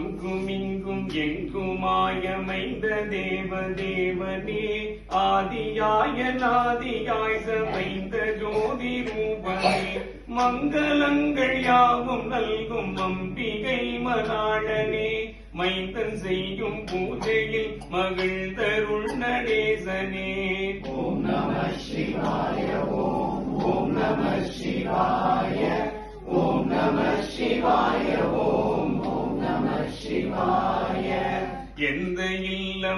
அங்கும் இங்கும் எங்குமாயமைந்த தேவ தேவனே ஆதியாய நாதியாய் சமைந்த ஜோதி ரூபனே மங்களங்கள் யாவும் நல்கும் அம்பிகை மலாடனே மைந்தன் செய்யும் பூஜையில் மகிழ்ந்தருள் நடேசனே. ஓம் நம சிவாய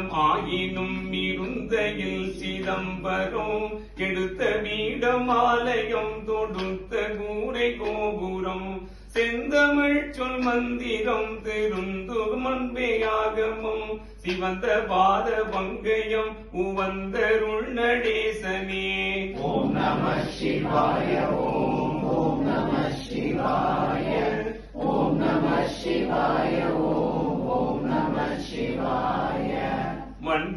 இல்லம் ஆயினும் இருந்தையில் சிதம்பரம் கெடுத்த வீடம் ஆலயம் தொடுத்த கூரை கோபுரம். செந்தமிழ் சொல் மந்திரம் திருந்து மண்பேயாகமும் சிவந்த பாத பங்கயம் உவந்தருள் நடேசனே. ஓம் நம சிவாய ஓம் ஓம் நம சிவாய.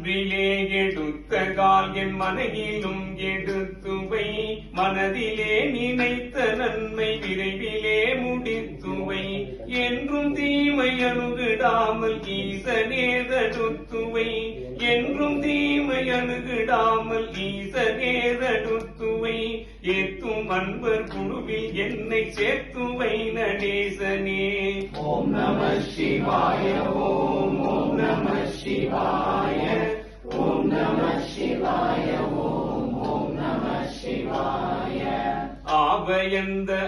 அன்பிலே எடுத்த கால் என் மனையிலும் எடுத்துவை மனதிலே நினைத்த நன்மை விரைவிலே முடித்துவை என்றும் தீமை அணுகிடாமல் ஈசனே தடுத்துவை என்றும் தீமை அணுகிடாமல் ஈசனே தடுத்துவை ஏத்தும் அன்பர் குழுவில் என்னை சேர்த்துவை நடேசனே. ஓம் நம சிவாய ஓம் ஓம் நம சிவாய. ஓம் நம சிவாய ஓம் ஓம்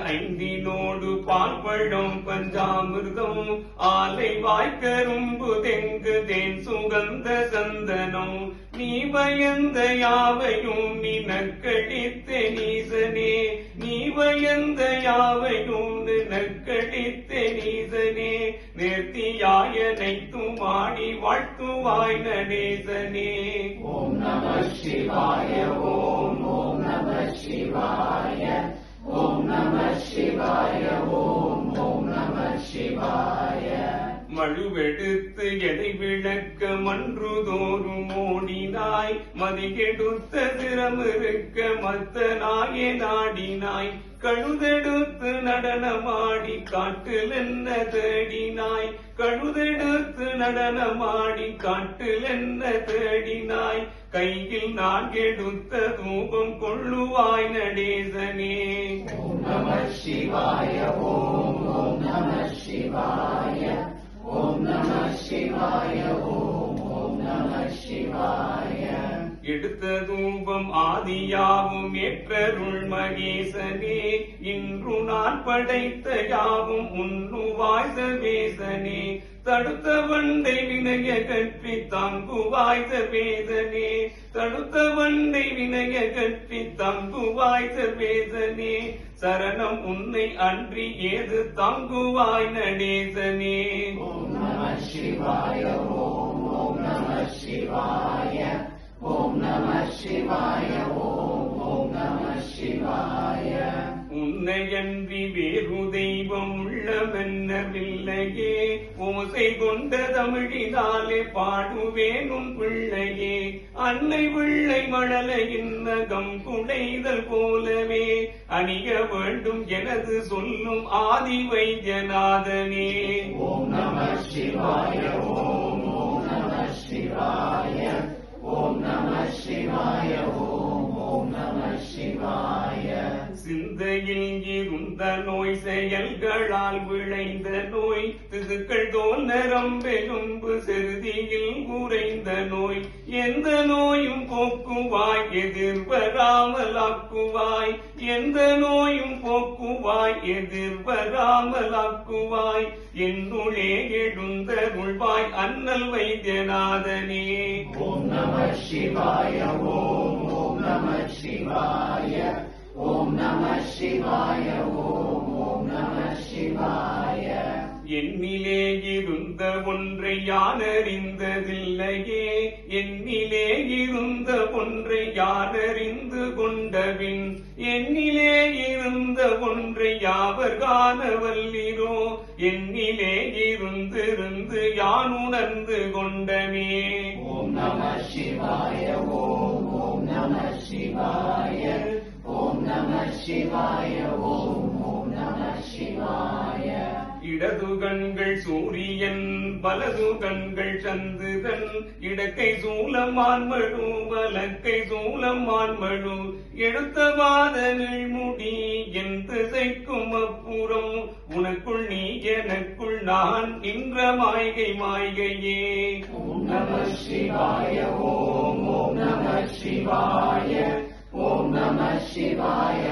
ஐந்தினோடு பால்பழம் பஞ்சாமிர்தம் ஆலை வாய்க்கரும்பு தெங்கு தேன் சுகந்த சந்தனம். நீ பயந்த யாவையும் நினக்கடித்த நீசனே நீ பயந்த யாவையும் நினக்கடித்த நீசனே நேர்த்தியாயனைத்தும் ஆடி வாழ்த்துவாய் நடேசனே ஓம் நம சிவாய ஓம் ஓம் நம சிவாய ஓம் நம சிவாய ஓம் ஓம் நம சிவாய. மழுவெடுத்து எடை விளக்க மன்றுதோறும் ஓடினாய் மதிகெடுத்த திறமிருக்க மத்த நாயே நாடினாய். கழுதெடுத்து நடனமாடி காட்டில் என்ன தேடினாய்? கழுதெடுத்து நடனமாடி காட்டில் என்ன தேடினாய்? கையில் நான் கெடுத்த தூபம் கொள்ளுவாய் நடேசனே. நம சிவா ஆதியாவும் ஏற்றருள் மகேசனே இன்று நான் படைத்த யாவும் உண்ணுவாய் சவேசனே தடுத்த வண்டை வினைய கற்பி தங்குவாய் சவேதனே தடுத்த வண்டை வினைய கற்பி தங்குவாய் சவேதனே சரணம் உன்னை அன்றி ஏது தங்குவாய் நடேசனே ஓம் நம சிவாய ஓம் ஓம் நம சிவாய ஓம் நம சிவாய. உன்னையன்றி வேறு தெய்வம் உள்ளமென்னவில்லையே. ஓசை கொண்ட தமிழினாலே பாடுவேனும் பிள்ளையே. அன்னை பிள்ளை மழலையின் நகம் குடைதல் போலவே. அணிய வேண்டும் எனது சொல்லும் ஆதி வைத்தியநாதனே ஓம் நம சிவாய ஓம் ஓம் நம சிவாய ஓம் நம சிவாய ஓம் ஓம் நம சிவாய. நோய் செயல்களால் விளைந்த நோய் திசுக்கள் தோல் நரம்பெலும்பு செருதியில் உறைந்த நோய். எந்த நோயும் போக்குவாய் எதிர்வராமலாக்குவாய். எந்த நோயும் போக்குவாய் எதிர்வராமலாக்குவாய். என்னுளே எழுந்த உள்வாய் அண்ணல் வைத்தியநாதனே. ஓம் நம சிவாய ஓம் ஓம் நம சிவாய ஓம் நம சிவாய ஓம் என்னிலே இருந்த ஒன்றை யான் அறிந்ததில்லையே என்னிலே இருந்த ஒன்றை யான் அறிந்து கொண்டபின். என்னிலே இருந்த ஒன்றை யாவர் காணவல்லிரோ. என்னிலே இருந்திருந்து யான் உணர்ந்து கொண்டனே. ஓம் நம சிவாய ஓம் நம சிவாய. ஓம் நம சிவாய ஓம். இடது கண்கள் சூரியன் வலது கண்கள் சந்துதன் இடக்கை சூலமான் மழு வலக்கை சூலமான் மழு எடுத்த மாதனில் முடி என் திசைக்கும் அப்புறம். உனக்குள் நீ எனக்குள் நான் நின்ற மாய்கை மாய்கையே ஓம் நம சிவாய ஓம் ஓம் நம சிவாய. ஓம் நம சிவாய.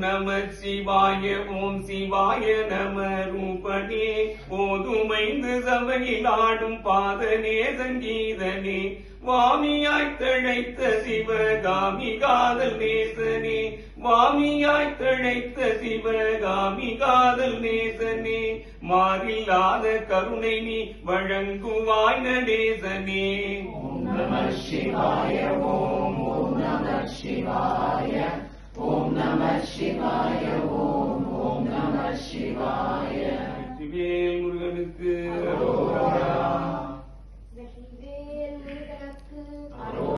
நம சிவாய ஓம் சிவாய நம ரூபனே. போதுமைந்து சபையில் ஆடும் பாதனே சங்கீதனே. வாமியாய் தழைத்த சிவகாமி காதல் நேசனே. வாமியாய் தழைத்த சிவகாமி காதல் நேசனே. மாறில்லாத கருணை நீ வழங்குவாய் நடேசனே. ஓம் நம சிவாய ஓம் ஓம் சிவாய. சிவேல் முருகனுக்கு.